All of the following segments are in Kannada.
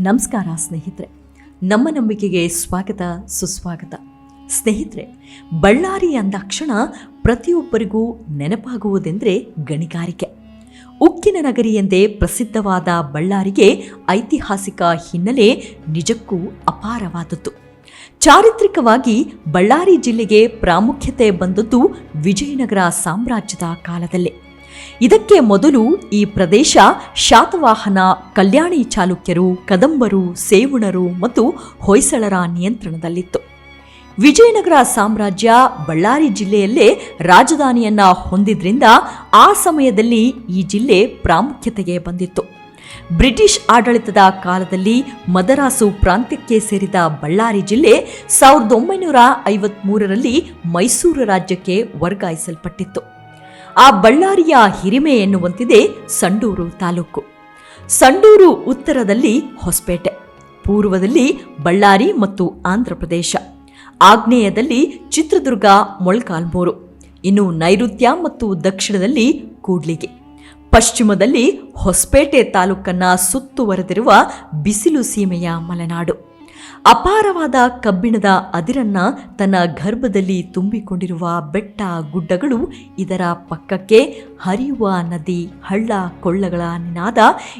ನಮಸ್ಕಾರ ಸ್ನೇಹಿತರೆ. ನಮ್ಮ ನಂಬಿಕೆಗೆ ಸ್ವಾಗತ, ಸುಸ್ವಾಗತ. ಸ್ನೇಹಿತರೆ, ಬಳ್ಳಾರಿ ಅಂದಾಕ್ಷಣ ಪ್ರತಿಯೊಬ್ಬರಿಗೂ ನೆನಪಾಗುವುದೆಂದರೆ ಗಣಿಗಾರಿಕೆ. ಉಕ್ಕಿನ ನಗರಿ ಎಂದೇ ಪ್ರಸಿದ್ಧವಾದ ಬಳ್ಳಾರಿಗೆ ಐತಿಹಾಸಿಕ ಹಿನ್ನೆಲೆ ನಿಜಕ್ಕೂ ಅಪಾರವಾದದ್ದು. ಚಾರಿತ್ರಿಕವಾಗಿ ಬಳ್ಳಾರಿ ಜಿಲ್ಲೆಗೆ ಪ್ರಾಮುಖ್ಯತೆ ಬಂದದ್ದು ವಿಜಯನಗರ ಸಾಮ್ರಾಜ್ಯದ ಕಾಲದಲ್ಲೇ. ಇದಕ್ಕೆ ಮೊದಲು ಈ ಪ್ರದೇಶ ಶಾತವಾಹನ, ಕಲ್ಯಾಣಿ ಚಾಲುಕ್ಯರು, ಕದಂಬರು, ಸೇವುಣರು ಮತ್ತು ಹೊಯ್ಸಳರ ನಿಯಂತ್ರಣದಲ್ಲಿತ್ತು. ವಿಜಯನಗರ ಸಾಮ್ರಾಜ್ಯ ಬಳ್ಳಾರಿ ಜಿಲ್ಲೆಯಲ್ಲೇ ರಾಜಧಾನಿಯನ್ನ ಹೊಂದಿದ್ರಿಂದ ಆ ಸಮಯದಲ್ಲಿ ಈ ಜಿಲ್ಲೆ ಪ್ರಾಮುಖ್ಯತೆಗೆ ಬಂದಿತ್ತು. ಬ್ರಿಟಿಷ್ ಆಡಳಿತದ ಕಾಲದಲ್ಲಿ ಮದರಾಸು ಪ್ರಾಂತ್ಯಕ್ಕೆ ಸೇರಿದ ಬಳ್ಳಾರಿ ಜಿಲ್ಲೆ ಸಾವಿರದ ಒಂಬೈನೂರ ಐವತ್ಮೂರರಲ್ಲಿ ಮೈಸೂರು ರಾಜ್ಯಕ್ಕೆ ವರ್ಗಾಯಿಸಲ್ಪಟ್ಟಿತ್ತು. ಆ ಬಳ್ಳಾರಿಯ ಹಿರಿಮೆ ಎನ್ನುವಂತಿದೆ ಸಂಡೂರು ತಾಲೂಕು. ಸಂಡೂರು ಉತ್ತರದಲ್ಲಿ ಹೊಸಪೇಟೆ, ಪೂರ್ವದಲ್ಲಿ ಬಳ್ಳಾರಿ ಮತ್ತು ಆಂಧ್ರಪ್ರದೇಶ ಆಗ್ನೇಯದಲ್ಲಿ ಚಿತ್ರದುರ್ಗ, ಮೊಳಕಾಲ್ಮೂರು, ಇನ್ನು ನೈಋತ್ಯ ಮತ್ತು ದಕ್ಷಿಣದಲ್ಲಿ ಕೂಡ್ಲಿಗೆ. ಪಶ್ಚಿಮದಲ್ಲಿ ಹೊಸಪೇಟೆ ತಾಲೂಕನ್ನ ಸುತ್ತುವರೆದಿರುವ ಬಿಸಿಲು ಸೀಮೆಯ ಮಲೆನಾಡು. ಅಪಾರವಾದ ಕಬ್ಬಿಣದ ಅದಿರನ್ನ ತನ್ನ ಗರ್ಭದಲ್ಲಿ ತುಂಬಿಕೊಂಡಿರುವ ಬೆಟ್ಟ ಗುಡ್ಡಗಳು ಇದರ ಪಕ್ಕಕ್ಕೆ ಹರಿಯುವ ನದಿ, ಹಳ್ಳ, ಕೊಳ್ಳಗಳ ನಿನಾದ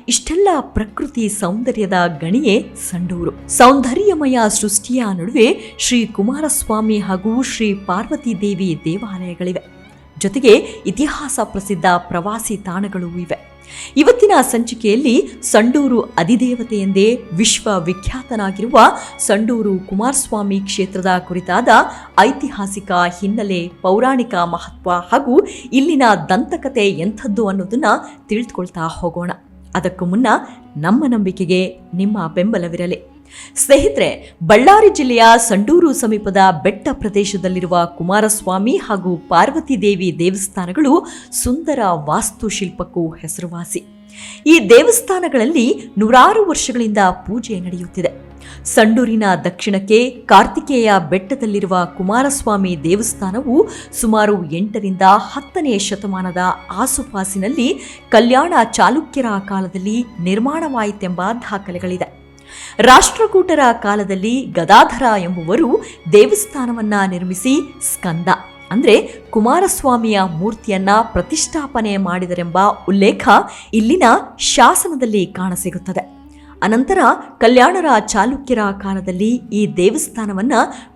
ಇಷ್ಟೆಲ್ಲ ಪ್ರಕೃತಿ ಸೌಂದರ್ಯದ ಗಣಿಯೇ ಸಂಡೂರು. ಸೌಂದರ್ಯಮಯ ಸೃಷ್ಟಿಯ ನಡುವೆ ಶ್ರೀ ಕುಮಾರಸ್ವಾಮಿ ಹಾಗೂ ಶ್ರೀ ಪಾರ್ವತಿ ದೇವಿ ದೇವಾಲಯಗಳಿವೆ. ಜೊತೆಗೆ ಇತಿಹಾಸ ಪ್ರಸಿದ್ಧ ಪ್ರವಾಸಿ ತಾಣಗಳು ಇವೆ. ಇವತ್ತಿನ ಸಂಚಿಕೆಯಲ್ಲಿ ಸಂಡೂರು ಅಧಿದೇವತೆ ಎಂದೇ ವಿಶ್ವವಿಖ್ಯಾತನಾಗಿರುವ ಸಂಡೂರು ಕುಮಾರಸ್ವಾಮಿ ಕ್ಷೇತ್ರದ ಕುರಿತಾದ ಐತಿಹಾಸಿಕ ಹಿನ್ನೆಲೆ, ಪೌರಾಣಿಕ ಮಹತ್ವ ಹಾಗೂ ಇಲ್ಲಿನ ದಂತಕತೆ ಎಂಥದ್ದು ಅನ್ನೋದನ್ನು ತಿಳಿದುಕೊಳ್ತಾ ಹೋಗೋಣ. ಅದಕ್ಕೂ ಮುನ್ನ ನಮ್ಮ ನಂಬಿಕೆಗೆ ನಿಮ್ಮ ಬೆಂಬಲವಿರಲಿ. ಸ್ನೇಹಿತರೆ, ಬಳ್ಳಾರಿ ಜಿಲ್ಲೆಯ ಸಂಡೂರು ಸಮೀಪದ ಬೆಟ್ಟ ಪ್ರದೇಶದಲ್ಲಿರುವ ಕುಮಾರಸ್ವಾಮಿ ಹಾಗೂ ಪಾರ್ವತಿ ದೇವಿ ದೇವಸ್ಥಾನಗಳು ಸುಂದರ ವಾಸ್ತುಶಿಲ್ಪಕ್ಕೂ ಹೆಸರುವಾಸಿ. ಈ ದೇವಸ್ಥಾನಗಳಲ್ಲಿ ನೂರಾರು ವರ್ಷಗಳಿಂದ ಪೂಜೆ ನಡೆಯುತ್ತಿದೆ. ಸಂಡೂರಿನ ದಕ್ಷಿಣಕ್ಕೆ ಕಾರ್ತಿಕೇಯ ಬೆಟ್ಟದಲ್ಲಿರುವ ಕುಮಾರಸ್ವಾಮಿ ದೇವಸ್ಥಾನವು ಸುಮಾರು ಎಂಟರಿಂದ ಹತ್ತನೇ ಶತಮಾನದ ಆಸುಪಾಸಿನಲ್ಲಿ ಕಲ್ಯಾಣ ಚಾಲುಕ್ಯರ ಕಾಲದಲ್ಲಿ ನಿರ್ಮಾಣವಾಯಿತೆಂಬ ದಾಖಲೆಗಳಿದೆ. ರಾಷ್ಟ್ರಕೂಟರ ಕಾಲದಲ್ಲಿ ಗದಾಧರ ಎಂಬುವರು ದೇವಸ್ಥಾನವನ್ನ ನಿರ್ಮಿಸಿ ಸ್ಕಂದ, ಅಂದ್ರೆ ಕುಮಾರಸ್ವಾಮಿಯ ಮೂರ್ತಿಯನ್ನ ಪ್ರತಿಷ್ಠಾಪನೆ ಮಾಡಿದರೆಂಬ ಉಲ್ಲೇಖ ಇಲ್ಲಿನ ಶಾಸನದಲ್ಲಿ ಕಾಣಸಿಗುತ್ತದೆ. ಅನಂತರ ಕಲ್ಯಾಣರ ಚಾಲುಕ್ಯರ ಕಾಲದಲ್ಲಿ ಈ ದೇವಸ್ಥಾನವನ್ನ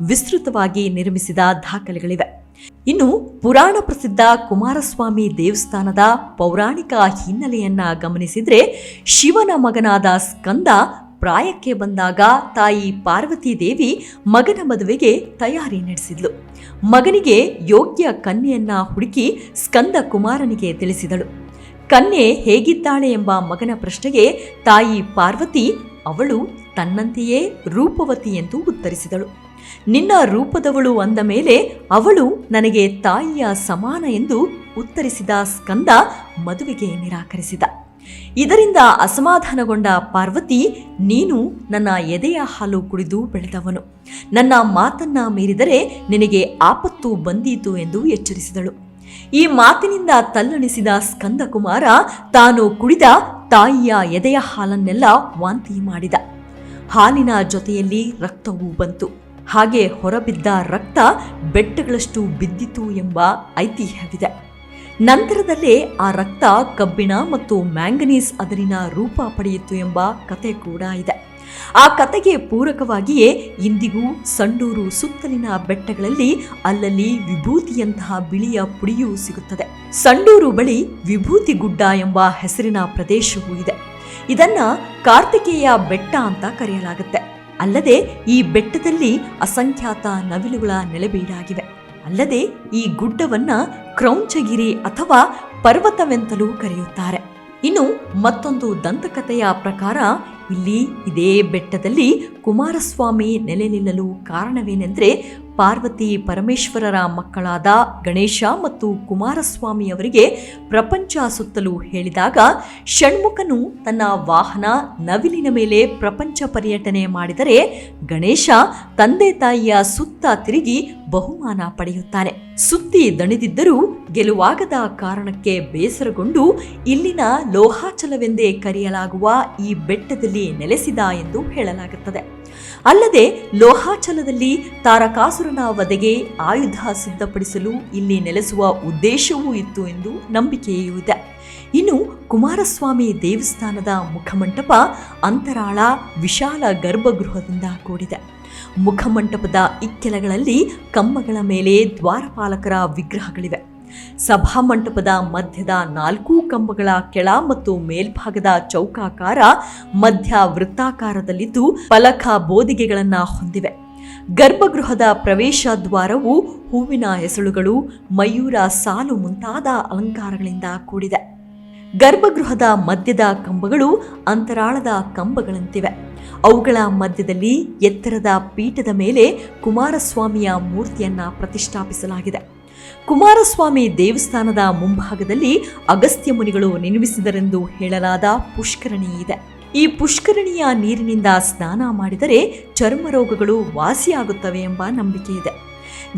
ವಿಸ್ತೃತವಾಗಿ ನಿರ್ಮಿಸಿದ ದಾಖಲೆಗಳಿವೆ. ಇನ್ನು ಪುರಾಣ ಪ್ರಸಿದ್ಧ ಕುಮಾರಸ್ವಾಮಿ ದೇವಸ್ಥಾನದ ಪೌರಾಣಿಕ ಹಿನ್ನೆಲೆಯನ್ನ ಗಮನಿಸಿದ್ರೆ ಶಿವನ ಮಗನಾದ ಸ್ಕಂದ ಪ್ರಾಯಕ್ಕೆ ಬಂದಾಗ ತಾಯಿ ಪಾರ್ವತಿ ದೇವಿ ಮಗನ ಮದುವೆಗೆ ತಯಾರಿ ನಡೆಸಿದ್ಲು. ಮಗನಿಗೆ ಯೋಗ್ಯ ಕನ್ಯೆಯನ್ನ ಹುಡುಕಿ ಸ್ಕಂದ ಕುಮಾರನಿಗೆ ತಿಳಿಸಿದಳು. ಕನ್ಯೆ ಹೇಗಿದ್ದಾಳೆ ಎಂಬ ಮಗನ ಪ್ರಶ್ನೆಗೆ ತಾಯಿ ಪಾರ್ವತಿ, ಅವಳು ತನ್ನಂತೆಯೇ ರೂಪವತಿ ಎಂದು ಉತ್ತರಿಸಿದಳು. ನಿನ್ನ ರೂಪದವಳು ಅಂದ ಮೇಲೆ ಅವಳು ನನಗೆ ತಾಯಿಯ ಸಮಾನ ಎಂದು ಉತ್ತರಿಸಿದ ಸ್ಕಂದ ಮದುವೆಗೆ ನಿರಾಕರಿಸಿದ. ಇದರಿಂದ ಅಸಮಾಧಾನಗೊಂಡ ಪಾರ್ವತಿ, ನೀನು ನನ್ನ ಎದೆಯ ಹಾಲು ಕುಡಿದು ಬೆಳೆದವನು. ನನ್ನ ಮಾತನ್ನ ಮೀರಿದರೆ ನಿನಗೆ ಆಪತ್ತು ಬಂದೀತು ಎಂದು ಎಚ್ಚರಿಸಿದಳು. ಈ ಮಾತಿನಿಂದ ತಲ್ಲಣಿಸಿದ ಸ್ಕಂದಕುಮಾರ ತಾನು ಕುಡಿದ ತಾಯಿಯ ಎದೆಯ ಹಾಲನ್ನೆಲ್ಲ ವಾಂತಿ ಮಾಡಿದ. ಹಾಲಿನ ಜೊತೆಯಲ್ಲಿ ರಕ್ತವೂ ಬಂತು. ಹಾಗೆ ಹೊರಬಿದ್ದ ರಕ್ತ ಬೆಟ್ಟಗಳಷ್ಟು ಬಿದ್ದಿತು ಎಂಬ ಐತಿಹ್ಯವಿದೆ. ನಂತರದಲ್ಲೇ ಆ ರಕ್ತ, ಕಬ್ಬಿಣ ಮತ್ತು ಮ್ಯಾಂಗನೀಸ್ ಅದರಿನ ರೂಪ ಪಡೆಯಿತು ಎಂಬ ಕತೆ ಕೂಡ ಇದೆ. ಆ ಕತೆಗೆ ಪೂರಕವಾಗಿಯೇ ಇಂದಿಗೂ ಸಂಡೂರು ಸುತ್ತಲಿನ ಬೆಟ್ಟಗಳಲ್ಲಿ ಅಲ್ಲಲ್ಲಿ ವಿಭೂತಿಯಂತಹ ಬಿಳಿಯ ಪುಡಿಯೂ ಸಿಗುತ್ತದೆ. ಸಂಡೂರು ಬಳಿ ವಿಭೂತಿ ಗುಡ್ಡ ಎಂಬ ಹೆಸರಿನ ಪ್ರದೇಶವೂ ಇದೆ. ಇದನ್ನ ಕಾರ್ತಿಕೇಯ ಬೆಟ್ಟ ಅಂತ ಕರೆಯಲಾಗುತ್ತೆ. ಅಲ್ಲದೆ ಈ ಬೆಟ್ಟದಲ್ಲಿ ಅಸಂಖ್ಯಾತ ನವಿಲುಗಳ ನೆಲೆಬೀಡಾಗಿವೆ. ಅಲ್ಲದೆ ಈ ಗುಡ್ಡವನ್ನ ಕ್ರೌಂಚಗಿರಿ ಅಥವಾ ಪರ್ವತವೆಂತಲೂ ಕರೆಯುತ್ತಾರೆ. ಇನ್ನು ಮತ್ತೊಂದು ದಂತಕಥೆಯ ಪ್ರಕಾರ ಇಲ್ಲಿ ಇದೇ ಬೆಟ್ಟದಲ್ಲಿ ಕುಮಾರಸ್ವಾಮಿ ನೆಲೆ ನಿಲ್ಲಲು ಕಾರಣವೇನೆಂದರೆ ಪಾರ್ವತಿ ಪರಮೇಶ್ವರರ ಮಕ್ಕಳಾದ ಗಣೇಶ ಮತ್ತು ಕುಮಾರಸ್ವಾಮಿ ಅವರಿಗೆ ಪ್ರಪಂಚ ಸುತ್ತಲೂ ಹೇಳಿದಾಗ ಷಣ್ಮುಖನು ತನ್ನ ವಾಹನ ನವಿಲಿನ ಮೇಲೆ ಪ್ರಪಂಚ ಪರ್ಯಟನೆ ಮಾಡಿದರೆ ಗಣೇಶ ತಂದೆ ತಾಯಿಯ ಸುತ್ತ ತಿರುಗಿ ಬಹುಮಾನ ಪಡೆಯುತ್ತಾನೆ. ಸುತ್ತಿ ದಣಿದಿದ್ದರೂ ಗೆಲುವಾಗದ ಕಾರಣಕ್ಕೆ ಬೇಸರಗೊಂಡು ಇಲ್ಲಿನ ಲೋಹಾಚಲವೆಂದೇ ಕರೆಯಲಾಗುವ ಈ ಬೆಟ್ಟದಲ್ಲಿ ನೆಲೆಸಿದ ಎಂದು ಹೇಳಲಾಗುತ್ತದೆ. ಅಲ್ಲದೆ ಲೋಹಾಚಲದಲ್ಲಿ ತಾರಕಾಸುರನ ವಧೆಗೆ ಆಯುಧ ಸಿದ್ಧಪಡಿಸಲು ಇಲ್ಲಿ ನೆಲೆಸುವ ಉದ್ದೇಶವೂ ಇತ್ತು ಎಂದು ನಂಬಿಕೆಯೂ ಇದೆ. ಇನ್ನು ಕುಮಾರಸ್ವಾಮಿ ದೇವಸ್ಥಾನದ ಮುಖಮಂಟಪ ಅಂತರಾಳ ವಿಶಾಲ ಗರ್ಭಗೃಹದಿಂದ ಕೂಡಿದೆ. ಮುಖಮಂಟಪದ ಇಕ್ಕೆಲಗಳಲ್ಲಿ ಕಂಬಗಳ ಮೇಲೆ ದ್ವಾರಪಾಲಕರ ವಿಗ್ರಹಗಳಿವೆ. ಸಭಾಮಂಟಪದ ಮಧ್ಯದ ನಾಲ್ಕು ಕಂಬಗಳ ಕೆಳ ಮತ್ತು ಮೇಲ್ಭಾಗದ ಚೌಕಾಕಾರ ಮಧ್ಯ ವೃತ್ತಾಕಾರದಲ್ಲಿದ್ದು ಫಲಕ ಬೋದಿಗೆಗಳನ್ನು ಹೊಂದಿವೆ. ಗರ್ಭಗೃಹದ ಪ್ರವೇಶ ದ್ವಾರವು ಹೂವಿನ ಹೆಸಳುಗಳು, ಮಯೂರ ಸಾಲು ಮುಂತಾದ ಅಲಂಕಾರಗಳಿಂದ ಕೂಡಿದೆ. ಗರ್ಭಗೃಹದ ಮಧ್ಯದ ಕಂಬಗಳು ಅಂತರಾಳದ ಕಂಬಗಳಂತಿವೆ. ಅವುಗಳ ಮಧ್ಯದಲ್ಲಿ ಎತ್ತರದ ಪೀಠದ ಮೇಲೆ ಕುಮಾರಸ್ವಾಮಿಯ ಮೂರ್ತಿಯನ್ನ ಪ್ರತಿಷ್ಠಾಪಿಸಲಾಗಿದೆ. ಕುಮಾರಸ್ವಾಮಿ ದೇವಸ್ಥಾನದ ಮುಂಭಾಗದಲ್ಲಿ ಅಗಸ್ತ್ಯ ಮುನಿಗಳು ನಿರ್ಮಿಸಿದರೆಂದು ಹೇಳಲಾದ ಪುಷ್ಕರಣಿ ಇದೆ. ಈ ಪುಷ್ಕರಣಿಯ ನೀರಿನಿಂದ ಸ್ನಾನ ಮಾಡಿದರೆ ಚರ್ಮ ರೋಗಗಳು ವಾಸಿಯಾಗುತ್ತವೆ ಎಂಬ ನಂಬಿಕೆ ಇದೆ.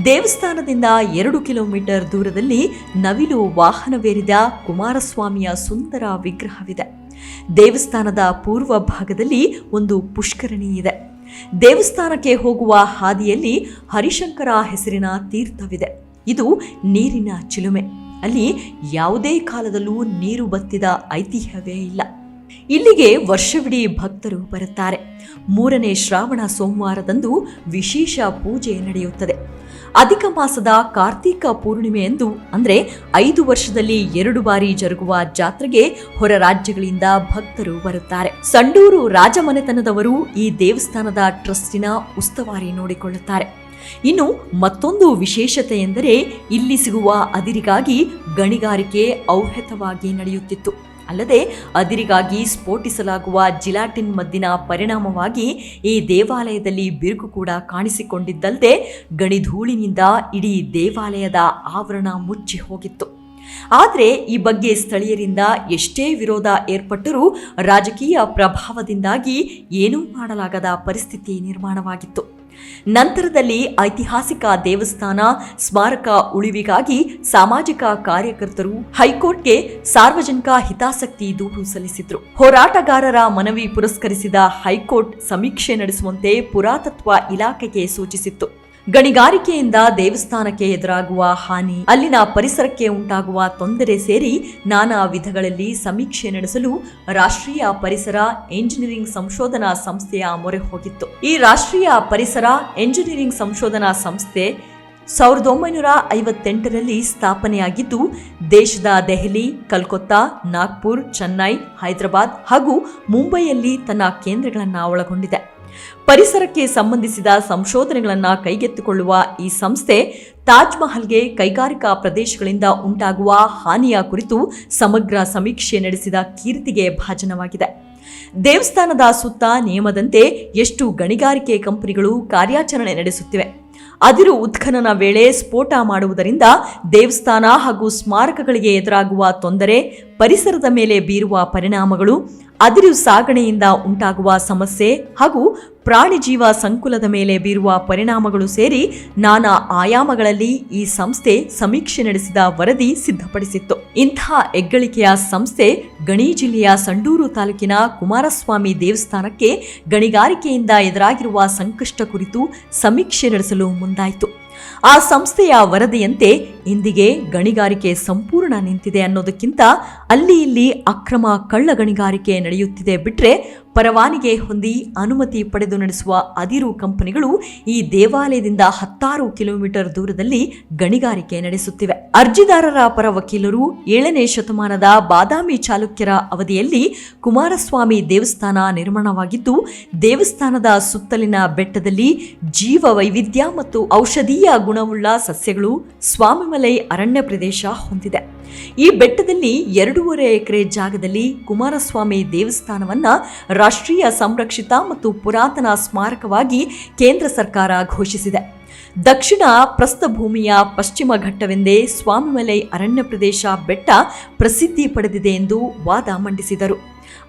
ದೇವಸ್ಥಾನದಿಂದ ಎರಡು ಕಿಲೋಮೀಟರ್ ದೂರದಲ್ಲಿ ನವಿಲು ವಾಹನವೇರಿದ ಕುಮಾರಸ್ವಾಮಿಯ ಸುಂದರ ವಿಗ್ರಹವಿದೆ. ದೇವಸ್ಥಾನದ ಪೂರ್ವ ಭಾಗದಲ್ಲಿ ಒಂದು ಪುಷ್ಕರಣಿ ಇದೆ. ದೇವಸ್ಥಾನಕ್ಕೆ ಹೋಗುವ ಹಾದಿಯಲ್ಲಿ ಹರಿಶಂಕರ ಹೆಸರಿನ ತೀರ್ಥವಿದೆ. ಇದು ನೀರಿನ ಚಿಲುಮೆ. ಅಲ್ಲಿ ಯಾವುದೇ ಕಾಲದಲ್ಲೂ ನೀರು ಬತ್ತಿದ ಐತಿಹ್ಯವೇ ಇಲ್ಲ. ಇಲ್ಲಿಗೆ ವರ್ಷವಿಡೀ ಭಕ್ತರು ಬರುತ್ತಾರೆ. ಮೂರನೇ ಶ್ರಾವಣ ಸೋಮವಾರದಂದು ವಿಶೇಷ ಪೂಜೆ ನಡೆಯುತ್ತದೆ. ಅಧಿಕ ಮಾಸದ ಕಾರ್ತೀಕ ಪೂರ್ಣಿಮೆಯಂದು ಅಂದರೆ ಐದು ವರ್ಷದಲ್ಲಿ ಎರಡು ಬಾರಿ ಜರುಗುವ ಜಾತ್ರೆಗೆ ಹೊರ ರಾಜ್ಯಗಳಿಂದ ಭಕ್ತರು ಬರುತ್ತಾರೆ. ಸಂಡೂರು ರಾಜಮನೆತನದವರು ಈ ದೇವಸ್ಥಾನದ ಟ್ರಸ್ಟಿನ ಉಸ್ತುವಾರಿ ನೋಡಿಕೊಳ್ಳುತ್ತಾರೆ. ಇನ್ನು ಮತ್ತೊಂದು ವಿಶೇಷತೆ ಎಂದರೆ ಇಲ್ಲಿ ಸಿಗುವ ಅದಿರಿಗಾಗಿ ಗಣಿಗಾರಿಕೆ ಔಹತವಾಗಿ ನಡೆಯುತ್ತಿತ್ತು. ಅಲ್ಲದೆ ಅದಿರಿಗಾಗಿ ಸ್ಫೋಟಿಸಲಾಗುವ ಜಿಲಾಟಿನ್ ಮದ್ದಿನ ಪರಿಣಾಮವಾಗಿ ಈ ದೇವಾಲಯದಲ್ಲಿ ಬಿರುಕು ಕೂಡ ಕಾಣಿಸಿಕೊಂಡಿದ್ದಲ್ಲದೆ ಗಣಿಧೂಳಿನಿಂದ ಇಡೀ ದೇವಾಲಯದ ಆವರಣ ಮುಚ್ಚಿ ಹೋಗಿತ್ತು. ಆದರೆ ಈ ಬಗ್ಗೆ ಸ್ಥಳೀಯರಿಂದ ಎಷ್ಟೇ ವಿರೋಧ ಏರ್ಪಟ್ಟರೂ ರಾಜಕೀಯ ಪ್ರಭಾವದಿಂದಾಗಿ ಏನೂ ಮಾಡಲಾಗದ ಪರಿಸ್ಥಿತಿ ನಿರ್ಮಾಣವಾಗಿತ್ತು. ನಂತರದಲ್ಲಿ ಐತಿಹಾಸಿಕ ದೇವಸ್ಥಾನ, ಸ್ಮಾರಕ ಉಳಿವಿಗಾಗಿ ಸಾಮಾಜಿಕ ಕಾರ್ಯಕರ್ತರು ಹೈಕೋರ್ಟ್ಗೆ ಸಾರ್ವಜನಿಕ ಹಿತಾಸಕ್ತಿ ದೂರು ಸಲ್ಲಿಸಿದ್ರು. ಹೋರಾಟಗಾರರ ಮನವಿ ಪುರಸ್ಕರಿಸಿದ ಹೈಕೋರ್ಟ್ ಸಮೀಕ್ಷೆ ನಡೆಸುವಂತೆ ಪುರಾತತ್ವ ಇಲಾಖೆಗೆ ಸೂಚಿಸಿತ್ತು. ಗಣಿಗಾರಿಕೆಯಿಂದ ದೇವಸ್ಥಾನಕ್ಕೆ ಎದುರಾಗುವ ಹಾನಿ, ಅಲ್ಲಿನ ಪರಿಸರಕ್ಕೆ ಉಂಟಾಗುವ ತೊಂದರೆ ಸೇರಿ ನಾನಾ ವಿಧಗಳಲ್ಲಿ ಸಮೀಕ್ಷೆ ನಡೆಸಲು ರಾಷ್ಟ್ರೀಯ ಪರಿಸರ ಎಂಜಿನಿಯರಿಂಗ್ ಸಂಶೋಧನಾ ಸಂಸ್ಥೆಯ ಮೊರೆ ಹೋಗಿತ್ತು. ಈ ರಾಷ್ಟ್ರೀಯ ಪರಿಸರ ಎಂಜಿನಿಯರಿಂಗ್ ಸಂಶೋಧನಾ ಸಂಸ್ಥೆ ಸಾವಿರದ ಒಂಬೈನೂರ ಐವತ್ತೆಂಟರಲ್ಲಿ ಸ್ಥಾಪನೆಯಾಗಿದ್ದು, ದೇಶದ ದೆಹಲಿ, ಕಲ್ಕತ್ತಾ, ನಾಗ್ಪುರ್, ಚೆನ್ನೈ, ಹೈದರಾಬಾದ್ ಹಾಗೂ ಮುಂಬೈಯಲ್ಲಿ ತನ್ನ ಕೇಂದ್ರಗಳನ್ನು ಒಳಗೊಂಡಿದೆ. ಪರಿಸರಕ್ಕೆ ಸಂಬಂಧಿಸಿದ ಸಂಶೋಧನೆಗಳನ್ನು ಕೈಗೆತ್ತಿಕೊಳ್ಳುವ ಈ ಸಂಸ್ಥೆ ತಾಜ್ ಮಹಲ್ಗೆ ಕೈಗಾರಿಕಾ ಪ್ರದೇಶಗಳಿಂದ ಉಂಟಾಗುವ ಹಾನಿಯ ಕುರಿತು ಸಮಗ್ರ ಸಮೀಕ್ಷೆ ನಡೆಸಿದ ಕೀರ್ತಿಗೆ ಭಾಜನವಾಗಿದೆ. ದೇವಸ್ಥಾನದ ಸುತ್ತ ನಿಯಮದಂತೆ ಎಷ್ಟು ಗಣಿಗಾರಿಕೆ ಕಂಪನಿಗಳು ಕಾರ್ಯಾಚರಣೆ ನಡೆಸುತ್ತಿವೆ. ಅದಿರು ಉತ್ಖನನ ವೇಳೆ ಸ್ಫೋಟ ಮಾಡುವುದರಿಂದ ದೇವಸ್ಥಾನ ಹಾಗೂ ಸ್ಮಾರಕಗಳಿಗೆ ಎದುರಾಗುವ ತೊಂದರೆ, ಪರಿಸರದ ಮೇಲೆ ಬೀರುವ ಪರಿಣಾಮಗಳು ಅದಿರು ಸಾಗಣೆಯಿಂದ ಉಂಟಾಗುವ ಸಮಸ್ಯೆ ಹಾಗೂ ಪ್ರಾಣಿ ಜೀವ ಸಂಕುಲದ ಮೇಲೆ ಬೀರುವ ಪರಿಣಾಮಗಳು ಸೇರಿ ನಾನಾ ಆಯಾಮಗಳಲ್ಲಿ ಈ ಸಂಸ್ಥೆ ಸಮೀಕ್ಷೆ ನಡೆಸಿದ ವರದಿ ಸಿದ್ಧಪಡಿಸಿತ್ತು. ಇಂಥ ಹೆಗ್ಗಳಿಕೆಯ ಸಂಸ್ಥೆ ಗಣಿ ಜಿಲ್ಲೆಯ ಸಂಡೂರು ತಾಲೂಕಿನ ಕುಮಾರಸ್ವಾಮಿ ದೇವಸ್ಥಾನಕ್ಕೆ ಗಣಿಗಾರಿಕೆಯಿಂದ ಎದುರಾಗಿರುವ ಸಂಕಷ್ಟ ಕುರಿತು ಸಮೀಕ್ಷೆ ನಡೆಸಲು ಮುಂದಾಯಿತು. ಆ ಸಂಸ್ಥೆಯ ವರದಿಯಂತೆ ಇಂದಿಗೆ ಗಣಿಗಾರಿಕೆ ಸಂಪೂರ್ಣ ನಿಂತಿದೆ ಅನ್ನೋದಕ್ಕಿಂತ ಅಲ್ಲಿ ಇಲ್ಲಿ ಅಕ್ರಮ ಕಳ್ಳ ಗಣಿಗಾರಿಕೆ ನಡೆಯುತ್ತಿದೆ ಬಿಟ್ರೆ ಪರವಾನಿಗೆ ಹೊಂದಿ ಅನುಮತಿ ಪಡೆದು ನಡೆಸುವ ಅದಿರು ಕಂಪನಿಗಳು ಈ ದೇವಾಲಯದಿಂದ ಹತ್ತಾರು ಕಿಲೋಮೀಟರ್ ದೂರದಲ್ಲಿ ಗಣಿಗಾರಿಕೆ ನಡೆಸುತ್ತಿವೆ. ಅರ್ಜಿದಾರರ ಪರ ವಕೀಲರು ಏಳನೇ ಶತಮಾನದ ಬಾದಾಮಿ ಚಾಲುಕ್ಯರ ಅವಧಿಯಲ್ಲಿ ಕುಮಾರಸ್ವಾಮಿ ದೇವಸ್ಥಾನ ನಿರ್ಮಾಣವಾಗಿದ್ದು, ದೇವಸ್ಥಾನದ ಸುತ್ತಲಿನ ಬೆಟ್ಟದಲ್ಲಿ ಜೀವ ವೈವಿಧ್ಯ ಮತ್ತು ಔಷಧೀಯ ಗುಣವುಳ್ಳ ಸಸ್ಯಗಳು ಸ್ವಾಮಿ ಸ್ವಾಮಿಮಲೈ ಅರಣ್ಯ ಪ್ರದೇಶ ಹೊಂದಿದೆ. ಈ ಬೆಟ್ಟದಲ್ಲಿ ಎರಡೂವರೆ ಎಕರೆ ಜಾಗದಲ್ಲಿ ಕುಮಾರಸ್ವಾಮಿ ದೇವಸ್ಥಾನವನ್ನು ರಾಷ್ಟ್ರೀಯ ಸಂರಕ್ಷಿತ ಮತ್ತು ಪುರಾತನ ಸ್ಮಾರಕವಾಗಿ ಕೇಂದ್ರ ಸರ್ಕಾರ ಘೋಷಿಸಿದೆ. ದಕ್ಷಿಣ ಪ್ರಸ್ಥಭೂಮಿಯ ಪಶ್ಚಿಮ ಘಟ್ಟವೆಂದೇ ಸ್ವಾಮಿಮಲೈ ಅರಣ್ಯ ಪ್ರದೇಶ ಬೆಟ್ಟ ಪ್ರಸಿದ್ಧಿ ಪಡೆದಿದೆ ಎಂದು ವಾದ ಮಂಡಿಸಿದರು.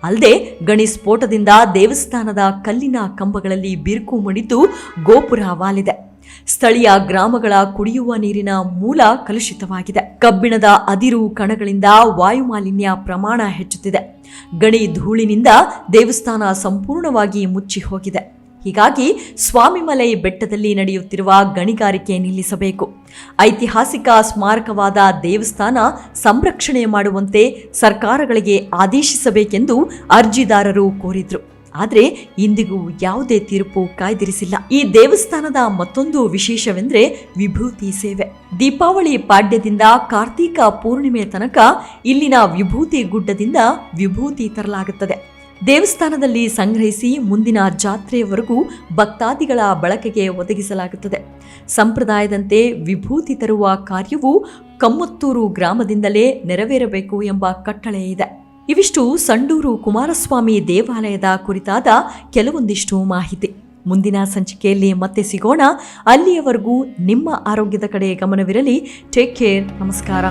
ಅಲ್ಲದೆ ಗಣಿ ಸ್ಫೋಟದಿಂದ ದೇವಸ್ಥಾನದ ಕಲ್ಲಿನ ಕಂಬಗಳಲ್ಲಿ ಬಿರುಕು ಮುಡಿದು ಗೋಪುರ ವಾಲಿದೆ. ಸ್ಥಳೀಯ ಗ್ರಾಮಗಳ ಕುಡಿಯುವ ನೀರಿನ ಮೂಲ ಕಲುಷಿತವಾಗಿದೆ. ಕಬ್ಬಿಣದ ಅದಿರು ಕಣಗಳಿಂದ ವಾಯುಮಾಲಿನ್ಯ ಪ್ರಮಾಣ ಹೆಚ್ಚುತ್ತಿದೆ. ಗಣಿ ಧೂಳಿನಿಂದ ದೇವಸ್ಥಾನ ಸಂಪೂರ್ಣವಾಗಿ ಮುಚ್ಚಿ ಹೋಗಿದೆ ಹೀಗಾಗಿ ಸ್ವಾಮಿಮಲೈ ಬೆಟ್ಟದಲ್ಲಿ ನಡೆಯುತ್ತಿರುವ ಗಣಿಗಾರಿಕೆ ನಿಲ್ಲಿಸಬೇಕು. ಐತಿಹಾಸಿಕ ಸ್ಮಾರಕವಾದ ದೇವಸ್ಥಾನ ಸಂರಕ್ಷಣೆ ಮಾಡುವಂತೆ ಸರ್ಕಾರಗಳಿಗೆ ಆದೇಶಿಸಬೇಕೆಂದು ಅರ್ಜಿದಾರರು ಕೋರಿದ್ರು. ಆದರೆ ಇಂದಿಗೂ ಯಾವುದೇ ತೀರ್ಪು ಕಾಯ್ದಿರಿಸಿಲ್ಲ. ಈ ದೇವಸ್ಥಾನದ ಮತ್ತೊಂದು ವಿಶೇಷವೆಂದರೆ ವಿಭೂತಿ ಸೇವೆ. ದೀಪಾವಳಿ ಪಾಡ್ಯದಿಂದ ಕಾರ್ತೀಕ ಪೂರ್ಣಿಮೆ ತನಕ ಇಲ್ಲಿನ ವಿಭೂತಿ ಗುಡ್ಡದಿಂದ ವಿಭೂತಿ ತರಲಾಗುತ್ತದೆ. ದೇವಸ್ಥಾನದಲ್ಲಿ ಸಂಗ್ರಹಿಸಿ ಮುಂದಿನ ಜಾತ್ರೆಯವರೆಗೂ ಭಕ್ತಾದಿಗಳ ಬಳಕೆಗೆ ಒದಗಿಸಲಾಗುತ್ತದೆ. ಸಂಪ್ರದಾಯದಂತೆ ವಿಭೂತಿ ತರುವ ಕಾರ್ಯವು ಕಮ್ಮತ್ತೂರು ಗ್ರಾಮದಿಂದಲೇ ನೆರವೇರಬೇಕು ಎಂಬ ಕಟ್ಟಳೆ ಇದೆ ಇವಿಷ್ಟು ಸಂಡೂರು ಕುಮಾರಸ್ವಾಮಿ ದೇವಾಲಯದ ಕುರಿತಾದ ಕೆಲವೊಂದಿಷ್ಟು ಮಾಹಿತಿ. ಮುಂದಿನ ಸಂಚಿಕೆಯಲ್ಲಿ ಮತ್ತೆ ಸಿಗೋಣ. ಅಲ್ಲಿಯವರೆಗೂ ನಿಮ್ಮ ಆರೋಗ್ಯದ ಕಡೆ ಗಮನವಿರಲಿ. ಟೇಕ್ ಕೇರ್ ನಮಸ್ಕಾರ.